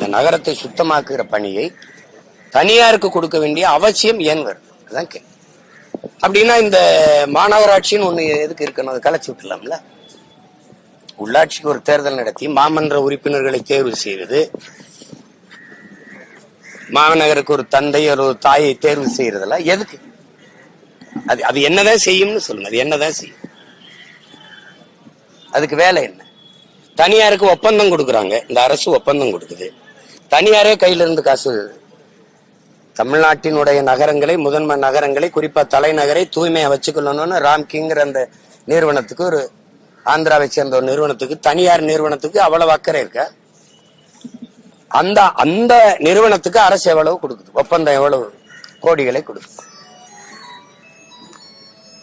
இந்த நகரத்தை சுத்தமாக்குகிற பணியை தனியாருக்கு கொடுக்க வேண்டிய அவசியம் ஏன் வருது அதான் கேள்வி. அப்படின்னா இந்த மாநகராட்சின்னு ஒண்ணு எதுக்கு இருக்கணும்? அதை கலைச்சி விட்டுலாம்ல உள்ளாட்சிக்கு ஒரு தேர்தல் நடத்தி மாமன்ற உறுப்பினர்களை தேர்வு செய்வது மாநகருக்கு ஒரு தந்தை ஒரு தாயை தேர்வு செய்யறதெல்லாம் எதுக்கு? அது அது என்னதான் செய்யும்னு சொல்லுங்க. அது என்னதான் செய்யும்? அதுக்கு வேலை என்ன? தனியாருக்கு ஒப்பந்தம் கொடுக்குறாங்க. இந்த அரசு ஒப்பந்தம் கொடுக்குது. தனியாரே கையிலிருந்து காசு. தமிழ்நாட்டினுடைய நகரங்களை முதன்மை நகரங்களை குறிப்பா தலைநகரை தூய்மையா வச்சுக்கொள்ளணும்னு ராம்கிங்கிற அந்த நிறுவனத்துக்கு ஒரு ஆந்திராவை சேர்ந்த ஒரு நிறுவனத்துக்கு தனியார் நிறுவனத்துக்கு அவ்வளவு அக்கறை இருக்கா. அந்த அந்த நிறுவனத்துக்கு அரசு எவ்வளவு கொடுக்குது? ஒப்பந்தம் எவ்வளவு கோடிகளை கொடுக்குது?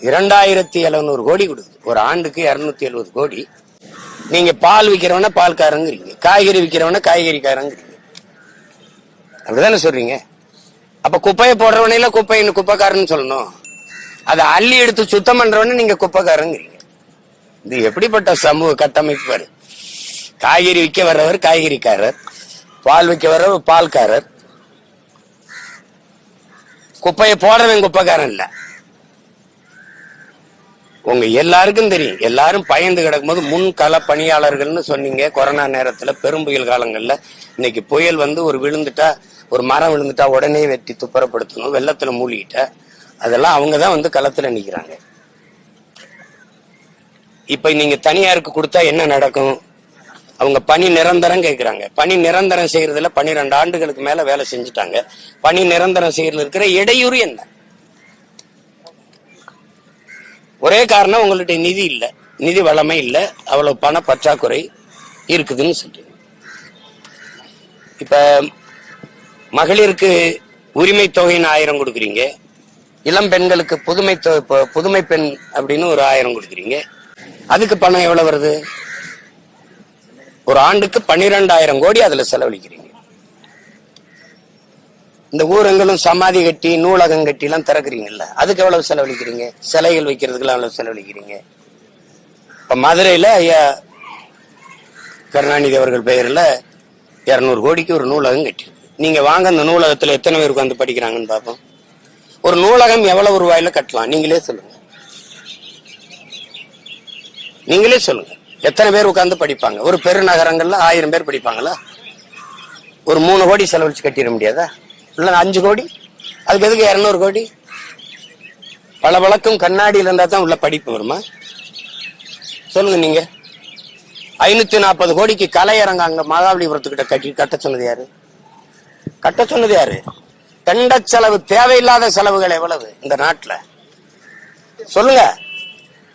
இரண்டாயிரத்தி எழுநூறு கோடி கொடுக்குது. ஒரு ஆண்டுக்கு இருநூத்தி எழுபது கோடி. நீங்க பால் விற்கிறவன பால்காரங்கிறீங்க. காய்கறி விற்கிறவன காய்கறிக்காரங்கிறீங்க. அப்படிதானே சொல்றீங்க? அப்ப குப்பையை போடுறவனையில குப்பைன்னு குப்பைக்காரன்னு சொல்லணும்? அதை அள்ளி எடுத்து சுத்தம் பண்றவனே நீங்க குப்பைக்காரங்கிறீங்க. இது எப்படிப்பட்ட சமூக கட்டமைப்பு பாரு. காய்கறி விற்க வர்றவர் காய்கறிக்காரர் பால் விற்க வர்றவர் பால்காரர். குப்பையை போடுறவன் குப்பைக்காரன் இல்ல. உங்க எல்லாருக்கும் தெரியும். எல்லாரும் பயந்து கிடக்கும்போது முன்கள பணியாளர்கள்னு சொன்னீங்க. கொரோனா நேரத்துல பெரும் புயல் காலங்கள்ல. இன்னைக்கு புயல் வந்து ஒரு விழுந்துட்டா ஒரு மரம் விழுந்துட்டா உடனே வெட்டி துப்புரப்படுத்தணும் வெள்ளத்துல மூழ்கிட்ட. அதெல்லாம் அவங்க தான் வந்து களத்துல நிக்கிறாங்க. இப்ப நீங்க தனியாருக்கு கொடுத்தா என்ன நடக்கும்? அவங்க பணி நிரந்தரம் கேட்குறாங்க பணி நிரந்தரம் செய்யறதுல பன்னிரெண்டு ஆண்டுகளுக்கு மேல வேலை செஞ்சுட்டாங்க. பணி நிரந்தரம் செய்யறதுல இருக்கிற இடையூறு என்ன? ஒரே காரணம் உங்கள்கிட்ட நிதி இல்லை. நிதி வளமை இல்லை. அவ்வளவு பண பற்றாக்குறை இருக்குதுன்னு சொல்றீங்க. இப்ப மகளிருக்கு உரிமை தொகைன்னு ஆயிரம் கொடுக்குறீங்க. இளம் பெண்களுக்கு புதுமை புதுமை பெண் அப்படின்னு ஒரு ஆயிரம் கொடுக்குறீங்க. அதுக்கு பணம் எவ்வளவு வருது? ஒரு ஆண்டுக்கு பன்னிரெண்டாயிரம் கோடி அதுல செலவழிக்கிறீங்க. இந்த ஊரங்களும் சமாதி கட்டி நூலகம் கட்டி எல்லாம் திறக்கிறீங்கல்ல அதுக்கு எவ்வளவு செலவழிக்கிறீங்க? சிலைகள் வைக்கிறதுக்கெல்லாம் எவ்வளவு செலவழிக்கிறீங்க? இப்ப மதுரையில ஐயா கருணாநிதி அவர்கள் பெயர்ல இருநூறு கோடிக்கு ஒரு நூலகம் கட்டி நீங்க வாங்க அந்த நூலகத்துல எத்தனை பேர் உட்காந்து படிக்கிறாங்கன்னு பார்ப்போம். ஒரு நூலகம் எவ்வளவு ரூபாயில கட்டலாம்? நீங்களே சொல்லுங்க. நீங்களே சொல்லுங்க. எத்தனை பேர் உட்காந்து படிப்பாங்க? ஒரு பெருநகரங்கள்ல ஆயிரம் பேர் படிப்பாங்களா? ஒரு மூணு கோடி செலவழிச்சு கட்டிட முடியாதா? இல்ல அஞ்சு கோடி? அதுக்கு எதுக்கு இரநூறு கோடி? பல வழக்கம் கண்ணாடியில இருந்தா தான் உள்ள படிப்பு வருமா? சொல்லுங்க நீங்க. ஐநூத்தி நாற்பது கோடிக்கு கலையரங்க அங்க மகாபலிபுரத்துக்கிட்ட கட்டி கட்ட சொன்னது யாரு? கட்ட சொன்னது யாரு? தண்ட செலவு தேவையில்லாத செலவுகள் எவ்வளவு இந்த நாட்டில்? சொல்லுங்க.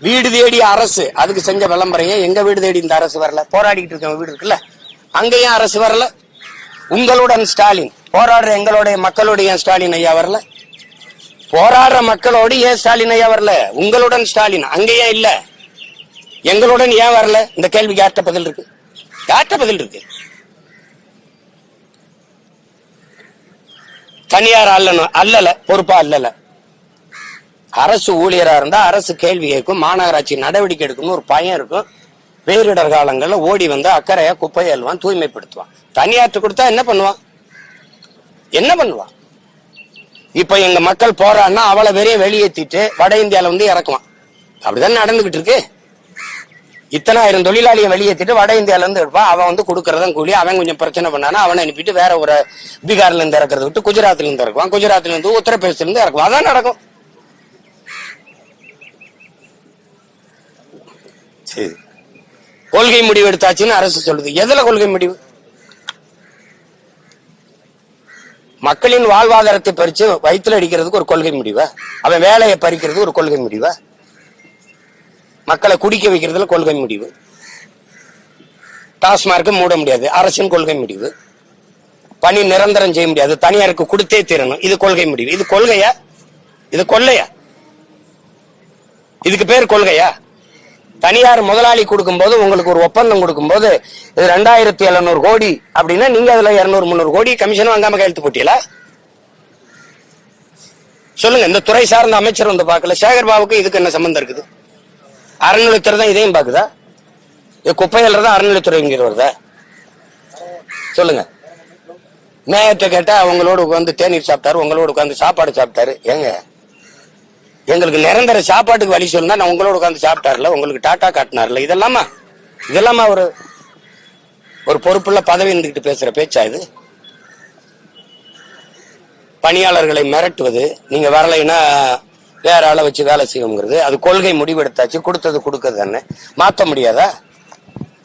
வீடு தேடி அரசு அதுக்கு செஞ்ச விளம்பரம் ஏன் எங்க வீடு தேடி இந்த அரசு வரல? போராடிக்கிட்டு இருக்க வீடு இருக்குல்ல? அங்கேயும் அரசு வரல. உங்களுடன் ஸ்டாலின் போராடுற எங்களுடைய மக்களுடைய ஏன் ஸ்டாலின் ஐயா வரல? போராடுற மக்களோடு ஏன் ஸ்டாலின் ஐயா வரல? உங்களுடன் ஸ்டாலின் அங்கேயே இல்ல. எங்களுடன் ஏன் வரல? இந்த கேள்விக்கு யார்கிட்ட பதில் இருக்கு? யார்கிட்ட பதில் இருக்கு? தனியார் அல்லணும் அல்லல பொறுப்பா அல்லல. அரசு ஊழியரா இருந்தா அரசு கேள்வி கேட்கும் மாநகராட்சி நடவடிக்கை எடுக்கணும்னு ஒரு பயம் இருக்கும். பேரிடர் காலங்கள்ல ஓடி வந்து அக்கறையா குப்பை அள்ளுவான் தூய்மைப்படுத்துவான். தனியாற்று கொடுத்தா என்ன பண்ணுவான்? என்ன பண்ணுவான்? இப்ப எங்க மக்கள் போறான்னா அவளை வெறிய வெளியேற்றிட்டு வட இந்தியால வந்து இறக்குவான். அப்படிதான் நடந்துகிட்டு இருக்கு? இத்தனாயிரம் தொழிலாளியை வெளியேற்றிட்டு வட இந்தியால இருந்து எடுப்பான் அவன் வந்து கொடுக்கறதும் கூலி அவன் கொஞ்சம் பிரச்சனை பண்ணானா அவனை அனுப்பிட்டு வேற ஒரு பீகார்ல இருந்து இறக்குறது விட்டு குஜராத்ல இருந்து இறக்குவான். குஜராத்ல இருந்து உத்தரப்பிரதேசல இருந்து இறக்குவான். அதான் நடக்கும். சரி. கொள்கை முடிவு எடுத்தாச்சுன்னு அரசு சொல்லுது. எதுல கொள்கை முடிவு? மக்களின் வாழ்வாதாரத்தை பறிச்சு வயிற்றுல அடிக்கிறதுக்கு ஒரு கொள்கை முடிவா? அவன் வேலையை பறிக்கிறது ஒரு கொள்கை முடிவா? மக்களை குடிக்க வைக்கிறதுல கொள்கை முடிவு. டாஸ்மார்க்கு மூட முடியாது. அரசின் கொள்கை முடிவு. பணி நிரந்தரம் செய்ய முடியாது. தனியாருக்கு கொடுத்தே தீரணும். இது கொள்கை முடிவு. இது கொள்கையா? இது கொள்ளையா? இதுக்கு பேர் கொள்கையா? தனியார் முதலாளி கொடுக்கும்போது உங்களுக்கு ஒரு ஒப்பந்தம் கொடுக்கும்போது இது ரெண்டாயிரத்தி எழுநூறு கோடி அப்படின்னா நீங்க அதுல இருநூறு முந்நூறு கோடி கமிஷன் வாங்காம கையெழுத்து போட்டீங்களா? சொல்லுங்க. இந்த துறை சார்ந்த அமைச்சர் வந்து பார்க்கல. சேகர் பாபுக்கு இதுக்கு என்ன சம்பந்தம் இருக்குது? அறநிலைத்துறை தான் இதையும் பாக்குதா இது குப்பையில தான் அறநிலைத்துறைங்கிற வருதா? சொல்லுங்க. மேயத்தை கேட்டா அவங்களோட உட்காந்து தேநீர் சாப்பிட்டாரு உங்களோட உட்காந்து சாப்பாடு சாப்பிட்டாரு. ஏங்க? எங்களுக்கு நிரந்தர சாப்பாட்டுக்கு வழி சொல்லணும்னா நான் உங்களோட உட்காந்து சாப்பிட்டாருல உங்களுக்கு டாட்டா காட்டினார்ல இதெல்லாமா? இதெல்லாமா ஒரு ஒரு பொறுப்புள்ள பதவி இருந்துகிட்டு பேசுற பேச்சா இது? பணியாளர்களை மிரட்டுவது நீங்க வரலைன்னா வேற ஆளை வச்சு வேலை செய்யுங்கிறது அது கொள்கை முடிவெடுத்தாச்சு கொடுத்தது கொடுக்கறது தானே. மாத்த முடியாதா?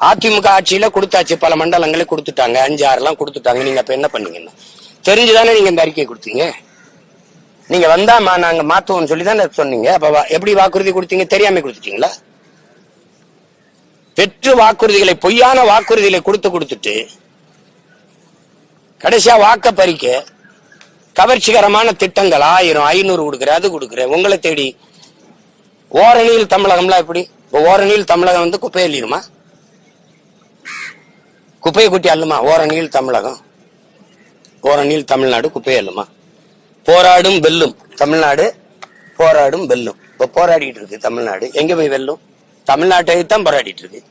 அதிமுக ஆட்சியில கொடுத்தாச்சு பல மண்டலங்களே கொடுத்துட்டாங்க அஞ்சு ஆறுலாம் கொடுத்துட்டாங்க. நீங்க அப்ப என்ன பண்ணீங்கன்னு? தெரிஞ்சுதானே நீங்க இந்த அறிக்கை கொடுத்தீங்க? நீங்க வந்தாமா நாங்க மாத்துவோம்னு சொல்லி தானே சொன்னீங்க. அப்ப எப்படி வாக்குறுதி கொடுத்தீங்க? தெரியாம கொடுத்துட்டீங்களா? பெற்று வாக்குறுதிகளை பொய்யான வாக்குறுதிகளை கொடுத்து கொடுத்துட்டு கடைசியா வாக்க பறிக்க கவர்ச்சிகரமான திட்டங்கள். ஆயிரம் ஐநூறு கொடுக்குறேன் அது கொடுக்குறேன். உங்களை தேடி. ஓரணியில் தமிழகம்லாம் எப்படி? இப்போ ஓரணியில் தமிழகம் வந்து குப்பை அள்ளிடுமா? குப்பையை குட்டி அள்ளுமா? ஓரணியில் தமிழகம். ஓரணியில் தமிழ்நாடு குப்பையை அள்ளுமா? போராடும் வெல்லும். தமிழ்நாடு போராடும் வெல்லும். இப்போ போராடிட்டு இருக்கு தமிழ்நாடு. எங்கே போய் வெல்லும்? தமிழ்நாட்டை தான் போராடிட்டு இருக்கு.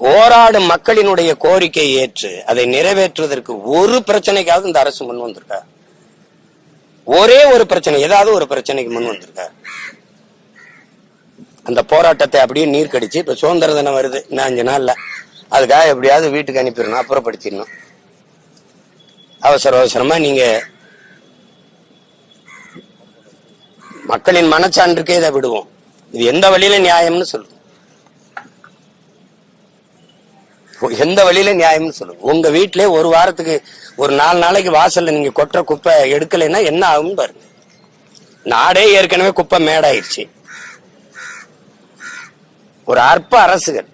போராடும் மக்களினுடைய கோரிக்கையை ஏற்று அதை நிறைவேற்றுவதற்கு ஒரு பிரச்சனைக்காவது இந்த அரசு முன் வந்திருக்கா ஒரே ஒரு பிரச்சனை ஏதாவது ஒரு பிரச்சனைக்கு முன் வந்திருக்கா அந்த போராட்டத்தை அப்படியே நீர் கடிச்சு இப்ப சுதந்திர தினம் வருது. இன்னும் அஞ்சு நாள்ல. அதுக்காக எப்படியாவது வீட்டுக்கு அனுப்பிடணும் அப்புறப்படுத்திடணும். அவசர அவசரமா நீங்க மக்களின் மனச்சான்றுக்கே இதை விடுவோம். இது எந்த வழியில நியாயம்னு சொல்லுவோம் எந்த வழியில நியாயம்னு சொல்லுங்க உங்க வீட்டிலே ஒரு வாரத்துக்கு ஒரு நாலு நாளைக்கு வாசல்ல நீங்க கொட்டுற குப்பை எடுக்கலைன்னா என்ன ஆகும்னு பாருங்க. நாடே ஏற்கனவே குப்பை மேடாயிருச்சு. ஒரு அற்ப அரசுகள்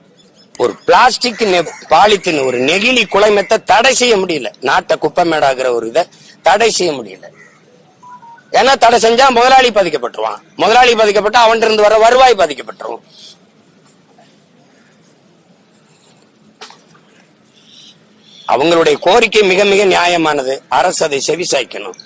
ஒரு பிளாஸ்டிக் பாலித்தீன் ஒரு நெகிழி குலைமத்தை தடை செய்ய முடியல. நாட்டை குப்பை மேடாகிற ஒரு இதை தடை செய்ய முடியல. ஏன்னா தடை செஞ்சா முதலாளி பாதிக்கப்பட்டுருவான். முதலாளி பாதிக்கப்பட்டா அவன் இருந்து வர வருவாய் பாதிக்கப்பட்டுரும். அவங்களுடைய கோரிக்கை மிக மிக நியாயமானது. அரசு அதை செவி சாய்க்கணும்